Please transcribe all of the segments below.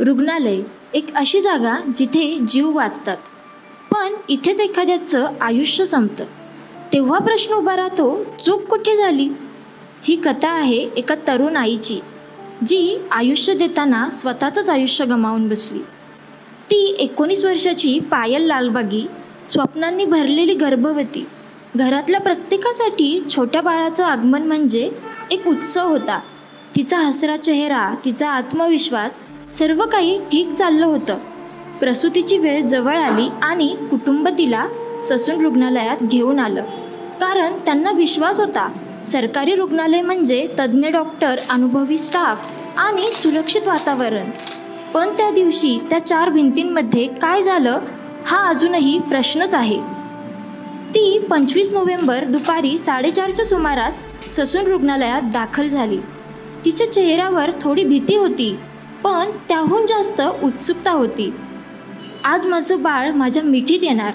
रुग्णालय एक अशी जागा जिथे जीव वाचतात. पण इथेच एखाद्याचं आयुष्य संपतं. तेव्हा प्रश्न उभा राहतो चूक कुठे झाली? ही कथा आहे एका तरुण आईची जी आयुष्य देताना स्वतःचंच आयुष्य गमावून बसली. ती एकोणीस वर्षाची पायल लालबागी स्वप्नांनी भरलेली गर्भवती. घरातल्या प्रत्येकासाठी छोट्या बाळाचं आगमन म्हणजे एक उत्सव होता. तिचा हसरा चेहरा तिचा आत्मविश्वास सर्व काही ठीक चाललं होतं. प्रसूतीची वेळ जवळ आली आणि कुटुंब तिला ससून रुग्णालयात घेऊन आलं. कारण त्यांना विश्वास होता सरकारी रुग्णालय म्हणजे तज्ज्ञ डॉक्टर अनुभवी स्टाफ आणि सुरक्षित वातावरण. पण त्या दिवशी त्या चार भिंतींमध्ये काय झालं हा अजूनही प्रश्नच आहे. ती पंचवीस नोव्हेंबर दुपारी साडेचारच्या सुमारास ससून रुग्णालयात दाखल झाली. तिच्या चेहऱ्यावर थोडी भीती होती. पण त्याहून जास्त उत्सुकता होती. आज माझं बाळ माझ्या मिठीत येणार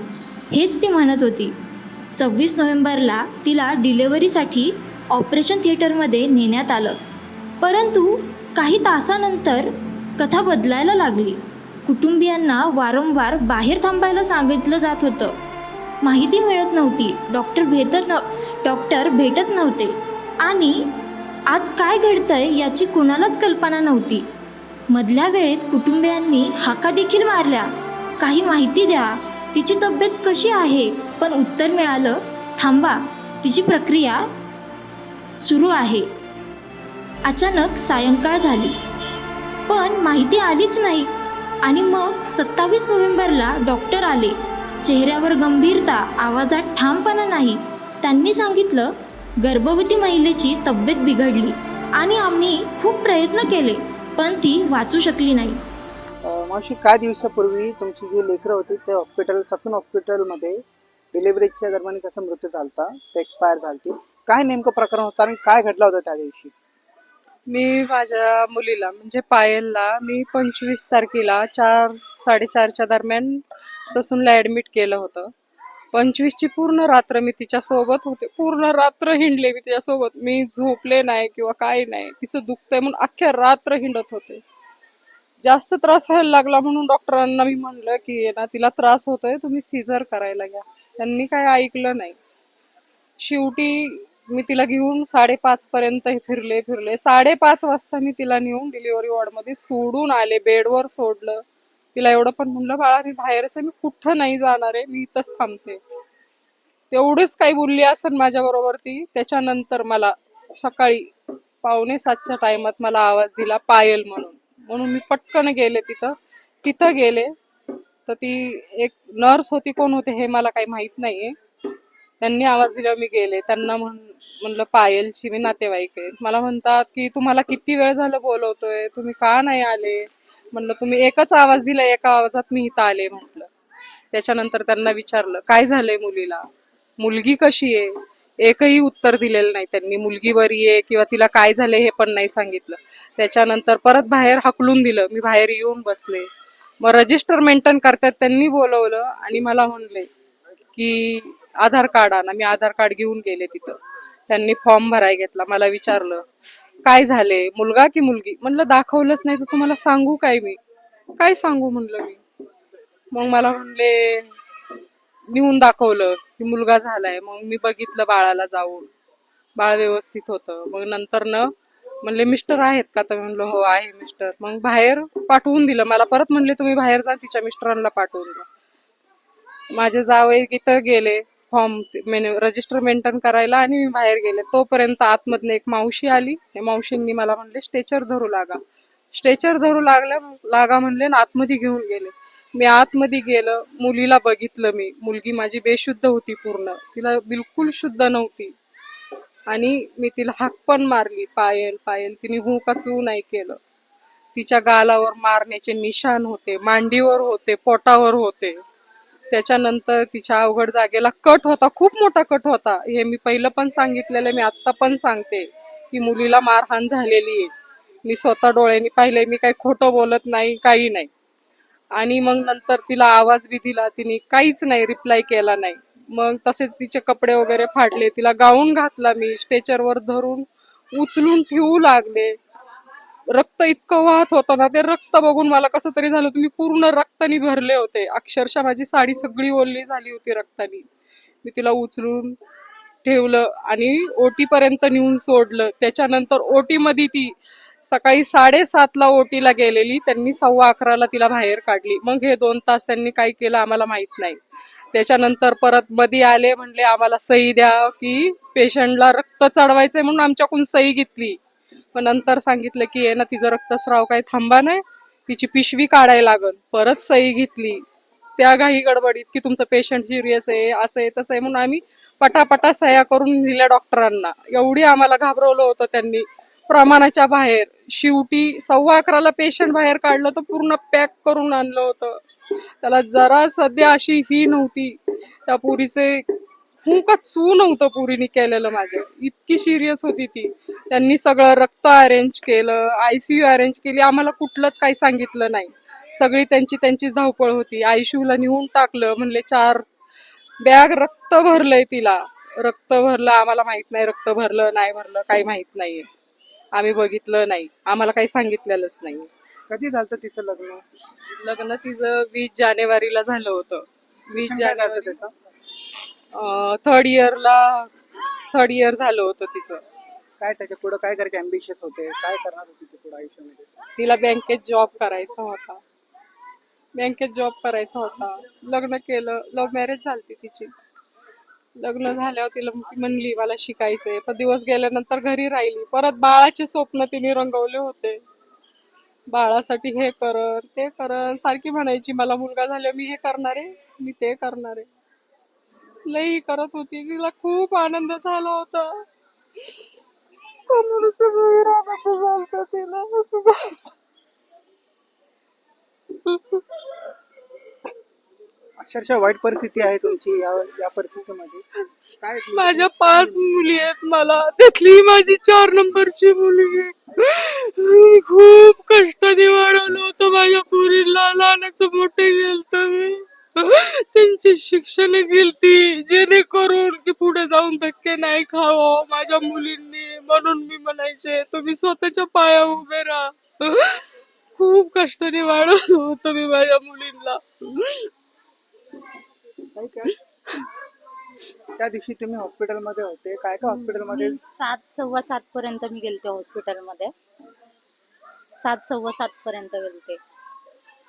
हेच ती म्हणत होती. सव्वीस नोव्हेंबरला तिला डिलेवरीसाठी ऑपरेशन थिएटरमध्ये नेण्यात आलं. परंतु काही तासानंतर कथा बदलायला लागली. कुटुंबियांना वारंवार बाहेर थांबायला सांगितलं जात होतं. माहिती मिळत नव्हती. डॉक्टर भेटत न डॉक्टर भेटत नव्हते. आणि आत काय घडतंय याची कुणालाच कल्पना नव्हती. मधल्या वेळेत कुटुंबियांनी हाका देखील मारल्या. काही माहिती द्या. तिची तब्येत कशी आहे पण उत्तर मिळालं थांबा. तिची प्रक्रिया सुरू आहे. अचानक सायंकाळ झाली. पण माहिती आलीच नाही. आणि मग सत्तावीस नोव्हेंबरला डॉक्टर आले. चेहऱ्यावर गंभीरता आवाजात ठामपणा नाही. त्यांनी सांगितलं गर्भवती महिलेची तब्येत बिघडली. आणि आम्ही खूप प्रयत्न केले. पण ती वाचू शकली नाही. मावशी काही दिवसापूर्वी तुमची जी लेकरं होती ते हॉस्पिटल ससून हॉस्पिटलमध्ये डिलिव्हरीच्या दरम्यान त्याचा मृत्यू झालता. ते एक्सपायर झालती. काय नेमकं प्रकरण होतं आणि काय घडलं होतं त्या दिवशी? मी माझ्या मुलीला म्हणजे पायलला मी पंचवीस तारखेला चार साडेचारच्या दरम्यान ससूनला ऍडमिट केलं होतं. पंचवीसची पूर्ण रात्र मी तिच्या सोबत होते. पूर्ण रात्र हिंडले मी तिच्यासोबत. मी झोपले नाही किंवा काही नाही. तिचं दुखतंय म्हणून अख्ख्या रात्र हिंडत होते. जास्त त्रास व्हायला लागला म्हणून डॉक्टरांना मी म्हणलं की ना तिला त्रास होतोय तुम्ही सीझर करायला घ्या. त्यांनी काय ऐकलं नाही. शेवटी मी तिला घेऊन साडेपाच पर्यंत फिरले फिरले. साडेपाच वाजता मी तिला नेऊन डिलिव्हरी वॉर्डमध्ये सोडून आले. बेडवर सोडलं. तिला एवढं पण म्हणलं बाळा मी बाहेरच आहे मी कुठं नाही जाणार आहे मी इथंच थांबते. तेवढीच काही बोलली असेल माझ्या बरोबर ती त्याच्यानंतर मला सकाळी पावणे सातच्या टायमात मला आवाज दिला पायल म्हणून. म्हणून मी पटकन गेले तिथं. तिथं गेले. तर ती एक नर्स होती कोण होते हे मला काही माहीत नाहीये. त्यांनी आवाज दिल्यावर मी गेले. त्यांना म्हण म्हणलं पायलची मी नातेवाईक आहे. मला म्हणतात की तुम्हाला किती वेळ झालं बोलवतोय? तुम्ही का नाही आले? म्हणलं तुम्ही एकच आवाज दिला एका आवाजात मी इथं आले म्हटलं. त्याच्यानंतर त्यांना विचारलं काय झालंय मुलीला? मुलगी कशी आहे? एकही उत्तर दिलेलं नाही त्यांनी. मुलगी बरी आहे किंवा तिला काय झालंय हे पण नाही सांगितलं. त्याच्यानंतर परत बाहेर हकलून दिलं मी बाहेर येऊन बसले. मग रजिस्टर मेंटेन करतात त्यांनी बोलवलं आणि मला म्हणले की आधार कार्ड आणा. मी आधार कार्ड घेऊन गेले तिथं. त्यांनी फॉर्म भराय घेतला. मला विचारलं काय झाले? मुलगा की मुलगी? म्हणलं दाखवलंच नाही तर तुम्हाला सांगू काय मी? काय सांगू म्हणलं मी? मग मला म्हणले नेऊन दाखवलं की मुलगा झालाय. मग मी बघितलं बाळाला जाऊन. बाळ व्यवस्थित होतं. मग नंतर न म्हणले मिस्टर आहेत का? तर म्हणलं हो आहे मिस्टर. मग बाहेर पाठवून दिलं. मला परत म्हणले तुम्ही बाहेर जा तिच्या मिस्टरांना पाठवून द्या. माझे जावे तिथं गेले. फॉर्म रजिस्टर मेंटेन करायला आणि मी बाहेर गेले. तोपर्यंत आतमधनं एक मावशी आली. त्या मावशींनी मला म्हणले स्ट्रेचर धरू लागा. स्ट्रेचर धरू लागल्या लागा म्हणले आणि आतमध्ये घेऊन गेले. मी आतमध्ये गेलं मुलीला बघितलं मी. मुलगी माझी बेशुद्ध होती पूर्ण. तिला बिलकुल शुद्ध नव्हती. आणि मी तिला हाक पण मारली. पायल पायल तिने हू का नाही केलं. तिच्या गालावर मारण्याचे निशाण होते मांडीवर होते पोटावर होते. त्याच्यानंतर तिच्या अवघड जागेला कट होता खूप मोठा कट होता. हे मी पहिलं पण सांगितलेलं मी आत्ता पण सांगते की मुलीला मारहाण झालेली आहे. मी स्वतः डोळ्यांनी पाहिले मी काही खोटं बोलत नाही काही नाही. आणि मग नंतर तिला आवाज बी दिला तिने काहीच नाही रिप्लाय केला नाही. मग तसेच तिचे कपडे वगैरे फाडले तिला गाऊन घातला मी स्टेचरवर धरून उचलून ठेवू लागले. रक्त इतकं वाहत होतं ना ते रक्त बघून मला कसं तरी झालं तुम्ही पूर्ण रक्तानी भरले होते. अक्षरशः माझी साडी सगळी ओलली झाली होती रक्तानी. मी तिला उचलून ठेवलं आणि ओटीपर्यंत नेऊन सोडलं. त्याच्यानंतर ओटी मध्ये ती सकाळी साडेसातला ओटीला गेलेली. त्यांनी सव्वा अकराला तिला बाहेर काढली. मग हे दोन तास त्यांनी काय केलं आम्हाला माहीत नाही. त्याच्यानंतर परत मधी आले म्हणले आम्हाला सही द्या की पेशंटला रक्त चढवायचंय म्हणून आमच्याकडून सही घेतली. पण नंतर सांगितलं की ये ना तिचं रक्तस्राव काही थांबा नाही. तिची पिशवी काढायला लागल. परत सही घेतली. त्या घाई गडबडीत की तुमचं पेशंट सिरियस आहे असं आहे तसं आहे. म्हणून आम्ही पटापटा सह्या करून दिल्या डॉक्टरांना. एवढी आम्हाला घाबरवलं होतं त्यांनी. प्रमाणाच्या बाहेर. शेवटी सव्वा अकराला पेशंट बाहेर काढलं तर पूर्ण पॅक करून आणलं होतं. त्याला जरा सध्या अशी ही नव्हती. त्या पुरीचे खूपच सू नव्हतं पुरीने केलेलं माझ्या इतकी सिरियस होती ती. त्यांनी सगळं रक्त अरेंज केलं आयसीयू अरेंज केली. आम्हाला कुठलंच काही सांगितलं नाही. सगळी त्यांची त्यांचीच धावपळ होती. आयसीयू ला नेऊन टाकलं. म्हणले चार बॅग रक्त भरलंय तिला. रक्त भरलं? आम्हाला माहीत नाही. रक्त भरलं नाही भरलं काही माहीत नाहीये. आम्ही बघितलं नाही. आम्हाला काही सांगितलेलंच नाही कधी झालं तिचं लग्न? लग्न तिचं वीस जानेवारीला झालं होतं. वीस जानेवारी थर्ड इयरला थर्ड इयर झालं होतं तिचं. काय त्याच्या पुढे काय करायचे अम्बिशियस होते. काय करणार होती ती पुढे आयुष्यामध्ये? तिला बँकेत जॉब करायचा होता. बँकेत जॉब करायचा होता. लग्न केलं. लव्ह मॅरेज झालती तिची. लग्न झाल्यावर तिला म्हणली मला शिकायचंय. पण दिवस गेल्यानंतर घरी राहिली. परत बाळाचे स्वप्न तिने रंगवले होते. बाळासाठी हे करन ते करन सारखी म्हणायची मला मुलगा झाल्यावर मी हे करणार आहे मी ते करणार. आहे लई करत होती. तिला खूप आनंद झाला होता. अक्षरशः वाईट परिस्थिती आहे तुमची या या परिस्थितीमध्ये. काय माझ्या पाच मुली आहेत मला. त्यातली माझी चार नंबरची मुलगी खूप कष्टाने म्हणायचे तुम्ही स्वतःच्या पाया उभे राहा. खूप कष्टाने वाढवलं होतं मी माझ्या मुलींना. काय काय त्या दिवशी तुम्ही हॉस्पिटलमध्ये होते. काय काय हॉस्पिटलमध्ये? मी सात सव्वा सात पर्यंत मी गेलते हॉस्पिटलमध्ये. सात सव्वा सात पर्यंत गेलते.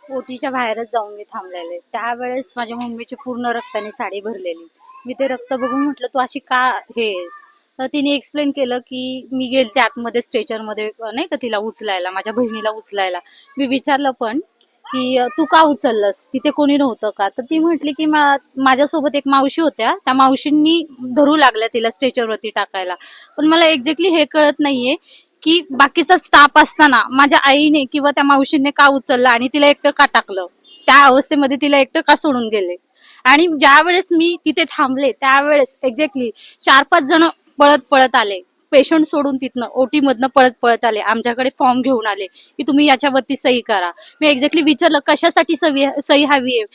ओटीच्या बाहेरच जाऊन मी थांबलेले. त्यावेळेस माझ्या मम्मीची पूर्ण रक्ताने साडी भरलेली. मी ते रक्त बघून म्हटलं तू अशी का हे आहेस?" तर तिने एक्सप्लेन केलं की मी गेलते आतमध्ये स्ट्रेचरमध्ये नाही का तिला उचलायला माझ्या बहिणीला उचलायला. मी विचारलं पण की तू का उचललंस? तिथे कोणी नव्हतं का? तर ती म्हटली की मा माझ्यासोबत एक मावशी होत्या. त्या मावशींनी धरू लागल्या तिला स्ट्रेचरवरती टाकायला. पण मला एक्झॅक्टली हे कळत नाहीये की बाकीचा स्टाफ असताना माझ्या आईने किंवा त्या मावशीने का उचललं आणि तिला एकटं का टाकलं? त्या अवस्थेमध्ये तिला एकटं का सोडून गेले? आणि ज्या वेळेस मी तिथे थांबले त्यावेळेस एक्झॅक्टली चार पाच जण पळत पळत आले. पेशंट सोडून तिथनं ओटी मधनं पळत पळत आले. आमच्याकडे फॉर्म घेऊन आले की तुम्ही याच्यावरती सही करा. मी एक्झॅक्टली विचारलं कशासाठी सही सही हवी आहे?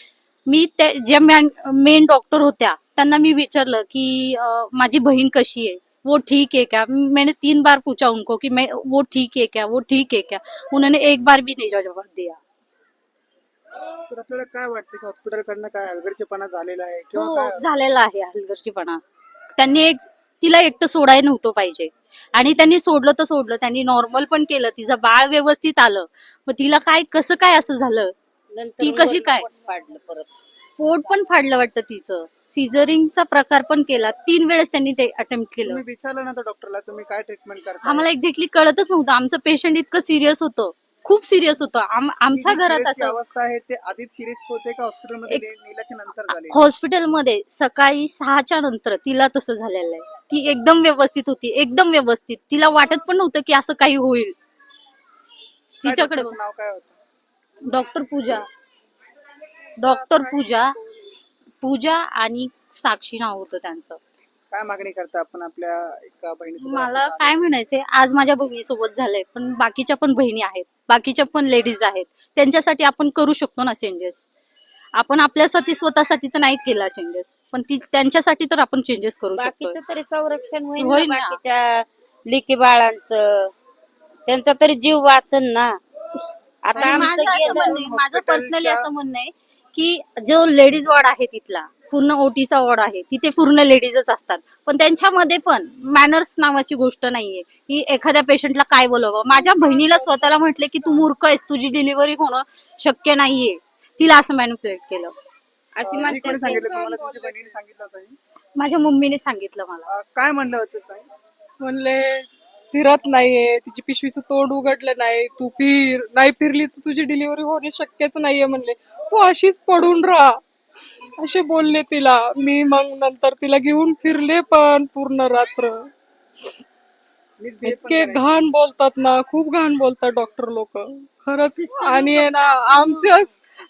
मी त्या ज्या मेन डॉक्टर होत्या त्यांना मी विचारलं की माझी बहीण कशी आहे? वो ठीक है क्या मैंने तीन बार पूछा उनको कि मैं वो ठीक है क्या? वो ठीक है क्या? उन्होंने एक बार भी नहीं जवाब दिया. तर आपल्याला काय वाटतं की हॉस्पिटल कडनं काय हलगर्जीपणा झालेला आहे किंवा हो काय? झालेला आहे हलगर्जीपणा. त्यांनी एक तिला एकटं सोडायला नव्हतं पाहिजे. आणि त्यांनी सोडलं तर सोडलं त्यांनी नॉर्मल पण केलं तिचं बाळ व्यवस्थित आलं. मग तिला काय कसं काय असं झालं? ती कशी काय? पाडलं परत. पोट पण फाडलं वाटतं तिचं. सिझरिंगचा प्रकार पण केला. तीन वेळेस त्यांनी ते अटेम्प्ट केलं. विचारलं ना डॉक्टरला तुम्ही काय ट्रीटमेंट करता? आम्हाला एक्झॅक्टली कळतच नव्हतं. आमचं पेशंट इतकं सिरियस होतं. खूप सिरियस होतं. आम- आमच्या घरात असं अवस्था आहे ते आधीच सिरियस होते का हॉस्पिटलमध्ये नंतर हॉस्पिटलमध्ये सकाळी सहाच्या नंतर तिला तसं झालेलं आहे. ती एकदम व्यवस्थित होती एकदम व्यवस्थित. तिला वाटत पण नव्हतं की असं काही होईल. तिच्याकडे डॉक्टरचं नाव काय होतं? डॉक्टर पूजा. डॉक्टर पूजा. पूजा आणि साक्षी नाव होतं त्यांचं. काय मागणी करता आपण आपल्या एका बहिणीसोबत? मला काय म्हणायचंय आज माझ्या बहिणीसोबत झालंय पण बाकीच्या पण बहिणी आहेत. बाकीच्या पण लेडीज आहेत. त्यांच्यासाठी आपण करू शकतो ना चेंजेस आपण आपल्यासाठी स्वतःसाठी तर नाही केला चेंजेस पण ती त्यांच्यासाठी तर आपण चेंजेस करू शकतो बाकीचं तरी संरक्षण होईल होईल ना. ना. बाकीच्या लेकी बाळांचं. त्यांचा तरी जीव वाचन ना. आता आणि आमचं माझं असं गेलं म्हणणं आहे, माझं पर्सनली असं म्हणणं आहे की जो लेडीज वॉर्ड आहे तिथला पूर्ण ओटीचा वॉर्ड आहे तिथे पूर्ण लेडीजच असतात. पण त्यांच्यामध्ये पण मॅनर्स नावाची गोष्ट नाहीये की एखाद्या पेशंटला काय बोलावं. माझ्या बहिणीला स्वतःला म्हटले की तू मूर्ख आहेस तुझी डिलिव्हरी होणं शक्य नाहीये. तिला असं मॅन्युप्युलेट केलं. अशी म्हणते कोणी सांगितलं तुम्हाला तुमच्या बहिणीने सांगितलं होतं हे? माझ्या मम्मीने सांगितलं मला. अं, काय म्हणलं होतं ताई? म्हणले फिरत नाहीये तिची पिशवीचं तोंड उघडलं नाही तू फिर नाही फिरली तर तुझी डिलिव्हरी होणे शक्यच नाहीये म्हणले. तू अशीच पडून राहा असे बोलले तिला. मी मग नंतर तिला घेऊन फिरले पण पूर्ण रात्र. इतके. घाण बोलतात ना खूप घाण बोलतात डॉक्टर लोक. खरंच आणि ना आमच्या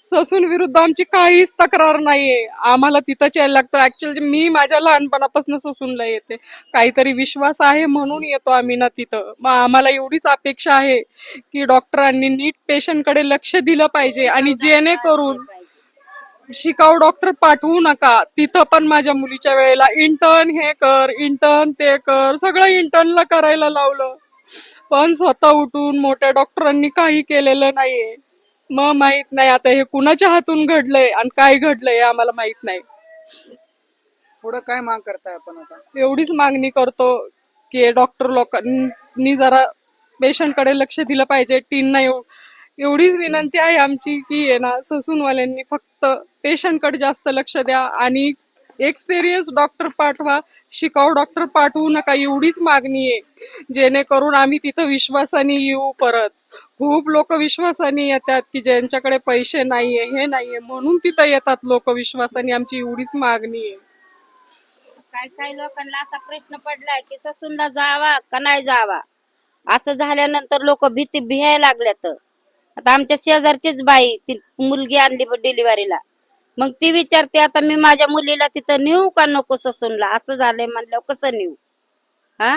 ससून विरुद्ध आमची काहीच तक्रार नाहीये. आम्हाला तिथंच यायला लागतं. ऍक्च्युअली मी माझ्या लहानपणापासून ससूनला येते. काहीतरी विश्वास आहे म्हणून येतो आम्ही ना तिथं. मग आम्हाला एवढीच अपेक्षा आहे की डॉक्टरांनी नीट पेशंटकडे लक्ष दिलं पाहिजे आणि जेणेकरून शिकाऊ डॉक्टर पाठवू नका. तिथं पण माझ्या मुलीच्या वेळेला इंटर्न हे कर इंटर्न ते कर सगळं इंटर्नला करायला लावलं. पण स्वतः उठून मोठ्या डॉक्टरांनी काही केलेलं नाहीये. मग माहीत नाही आता हे कुणाच्या हातून घडलंय आणि काय घडलंय आम्हाला माहीत नाही. पुढं काय माग करताय आपण आता? एवढीच मागणी करतो की डॉक्टर लोकांनी जरा पेशंटकडे लक्ष दिलं पाहिजे. टीनना एव एवढीच विनंती आहे आमची की आहे ना ससूनवाल्यांनी फक्त पेशंटकडे जास्त लक्ष द्या आणि एक्सपिरियन्स डॉक्टर पाठवा. शिकाऊ डॉक्टर पाठवू नका एवढीच मागणी आहे. जेणेकरून आम्ही तिथं विश्वासाने येऊ परत. खूप लोक विश्वासाने येतात की ज्यांच्याकडे पैसे नाहीये हे नाहीये म्हणून तिथं येतात लोक विश्वासाने. आमची एवढीच मागणी आहे. काय काय लोकांना असा प्रश्न पडलाय की ससूनला जावा का नाही जावा? असं झाल्यानंतर लोक भीती भियाय लागल्यात. आता आमच्या शेजारचीच बाई ती मुलगी आणली डिलिव्हरीला मग ती विचारते आता मी माझ्या मुलीला तिथं नेऊ का नको ससूनला? असं झालंय म्हणल्यावर कसं नेऊ? हा?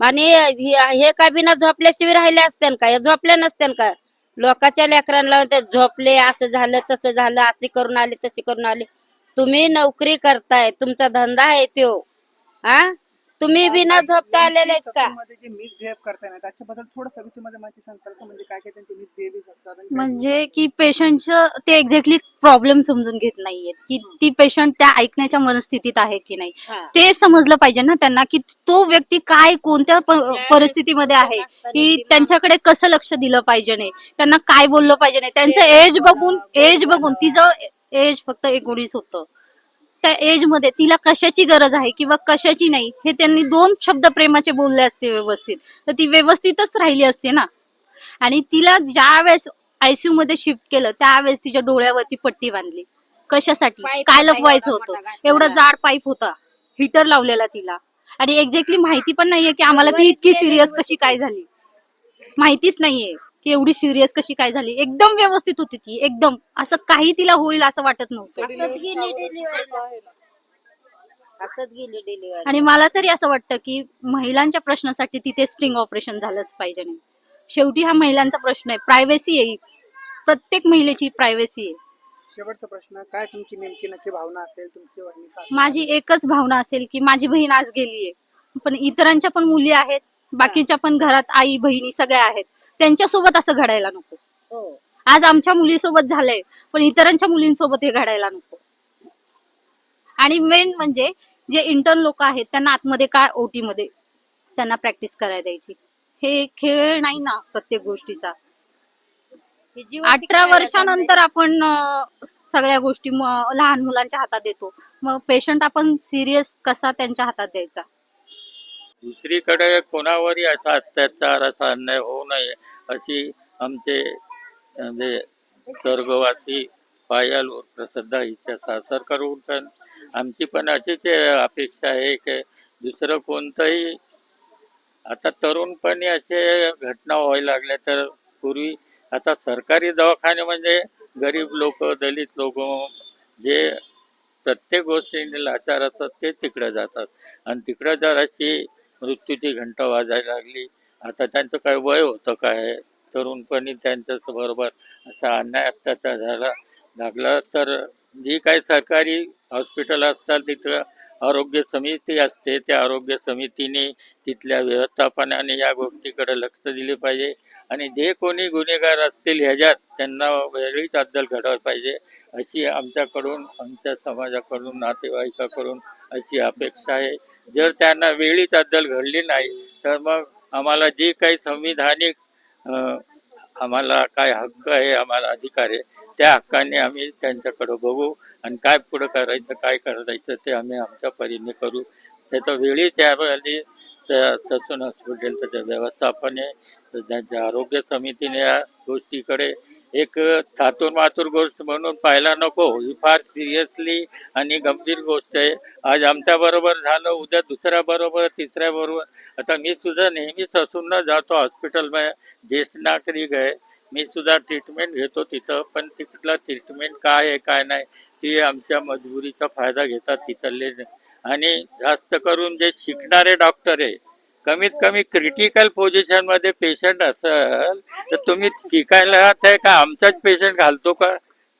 आणि हे का काय बिना झोपल्याशिवाय राहिले असते का? हे झोपल्या नसत्यान का? लोकांच्या लेकरांना ते झोपले असं झालं तसं झालं असे करून आले तसे करून आले. तुम्ही नोकरी करताय तुमचा धंदा आहे तो हा? तुम्ही बिना झोपता आलेले आहेत का? मध्ये जे मिसबिहेव करताय ना त्याच्याबद्दल थोडं सविस्तर माहिती सांगताल का? म्हणजे काय काय त्यांचे मिसबिहेव्ह असतात आणि काय- म्हणजे की पेशंटचं ते एक्झॅक्टली प्रॉब्लेम समजून घेत नाहीयेत की ती पेशंट त्या ऐकण्याच्या मनस्थितीत आहे की नाही. हा. ते समजलं पाहिजे ना त्यांना की तो व्यक्ती काय कोणत्या प- परिस्थितीमध्ये आहे की त्यांच्याकडे कसं लक्ष दिलं पाहिजे नाही. त्यांना काय बोललं पाहिजे नाही. त्यांचं एज बघून एज बघून तिचं एज फक्त एकोणीस होतं. त्या एजमध्ये तिला कशाची गरज आहे किंवा कशाची नाही हे त्यांनी दोन शब्द प्रेमाचे बोलले असते व्यवस्थित. तर ती व्यवस्थितच राहिली असते ना. आणि तिला ज्या वेळेस आयसीयू मध्ये शिफ्ट केलं त्यावेळेस तिच्या डोळ्यावरती पट्टी बांधली. कशासाठी? काय लपवायचं होतं. एवढा जाड पाईप होता. हिटर लावलेला तिला. आणि एक्झॅक्टली माहिती पण नाहीये की आम्हाला ती इतकी सिरियस कशी काय झाली? माहितीच नाहीये. की एवढी सिरियस कशी काय झाली? एकदम व्यवस्थित होती ती एकदम. असं काही तिला होईल असं वाटत नव्हतं. आणि मला तरी असं वाटतं की महिलांच्या प्रश्नासाठी तिथे स्ट्रिंग ऑपरेशन झालंच पाहिजे. नाही शेवटी हा महिलांचा प्रश्न आहे. प्रायव्हसी आहे. प्रत्येक महिलेची प्रायव्हसी आहे. शेवटचा प्रश्न काय तुमची नेमकी नक्की भावना असेल तुमची माझी एकच भावना असेल की माझी बहीण आज गेलीये. पण इतरांच्या पण मुली आहेत. बाकीच्या पण घरात आई बहिणी सगळ्या आहेत. त्यांच्यासोबत असं घडायला नको. हो. आज आमच्या मुलीसोबत झालंय पण इतरांच्या मुलींसोबत हे घडायला नको. आणि मेन म्हणजे जे इंटर्न लोक आहेत त्यांना आतमध्ये काय ओटी मध्ये त्यांना प्रॅक्टिस करायला द्यायची. हे खेळ नाही ना प्रत्येक गोष्टीचा. हे अठरा वर्षानंतर आपण सगळ्या गोष्टी म- लहान मुलांच्या हातात देतो. मग पेशंट आपण सिरियस कसा त्यांच्या हातात द्यायचा? दुसरीकडे कोणावरही असा अत्याचार असा अन्याय होऊ नये. अशी आमचे म्हणजे स्वर्गवासी पायल प्रसिद्ध हिच्या सासरकडून पण आमची पण अशीच अपेक्षा आहे की दुसरं कोणतंही आता तरुणपणी असे घटना व्हायला लागल्या तर पूर्वी आता सरकारी दवाखाने म्हणजे गरीब लोक दलित लोक जे प्रत्येक गोष्टीने लाचार असतात ते तिकडे जातात. आणि तिकडं जर अशी मृत्यूची घंटा वाजायला लागली आता त्यांचं काय वय होतं काय तरुणपणी त्यांच्याच बरोबर असा अन्याय अत्याचार झाला लागला. तर जी काही सरकारी हॉस्पिटल असतात तिथं आरोग्य समिती असते. त्या आरोग्य समितीने तिथल्या व्यवस्थापनाने या गोष्टीकडे लक्ष दिले पाहिजे. आणि जे कोणी गुन्हेगार असतील ह्याच्यात त्यांना वेळीच अद्दल घडवायला पाहिजे. अशी आमच्याकडून आमच्या समाजाकडून नातेवाईकाकडून अशी अपेक्षा आहे. जर त्यांना वेळीच अद्दल घडली नाही तर मग आम्हाला जे काही संविधानिक आम्हाला काय हक्क आहे आम्हाला अधिकार आहे त्या हक्काने आम्ही त्यांच्याकडं बघू आणि काय पुढं करायचं काय करायचं ते आम्ही आमच्या परीने करू. त्याचं वेळीच यावेळी ससून हॉस्पिटलचं जे व्यवस्थापन आहे त्यांच्या आरोग्य समितीने या गोष्टीकडे एक थातूर मातूर गोष्ट म्हणून पाहायला नको. ही फार सिरियसली आणि गंभीर गोष्ट आहे. आज आमच्या बरोबर झालं उद्या दुसऱ्या बरोबर तिसऱ्या बरोबर. आता मी सुद्धा नेहमीच असून जातो हॉस्पिटलमध्ये ज्येष्ठ नागरिक आहे. मी सुद्धा ट्रीटमेंट घेतो तिथं पण तिथलं ट्रीटमेंट काय आहे काय नाही ते आमच्या मजबुरीचा फायदा घेतात तिथले. आणि जास्त करून जे शिकणारे डॉक्टर आहे कमीत कमी क्रिटिकल पोझिशनमध्ये पेशंट असेल तर तुम्ही शिकायला आहे का आमचाच पेशंट घालतो का?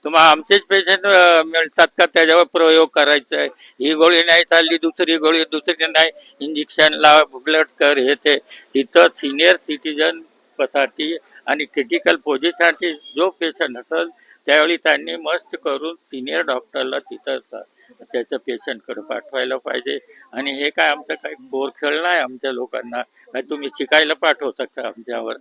तुम्हाला आमचेच पेशंट मिळतात का? त्याच्यावर प्रयोग करायचा आहे ही गोळी नाही चालली दुसरी गोळी दुसरी नाही. इंजेक्शन लाव ब्लड कर हे ते. तिथं सिनियर सिटीजनसाठी आणि क्रिटिकल पोझिशनसाठी जो पेशंट असेल त्यावेळी त्यांनी मस्त करून सिनियर डॉक्टरला तिथं त्याचं पेशंटकडे पाठवायला पाहिजे. आणि हे काय आमचं काही बोर खेळ नाही आमच्या लोकांना. तुम्ही शिकायला पाठवता का आमच्यावर?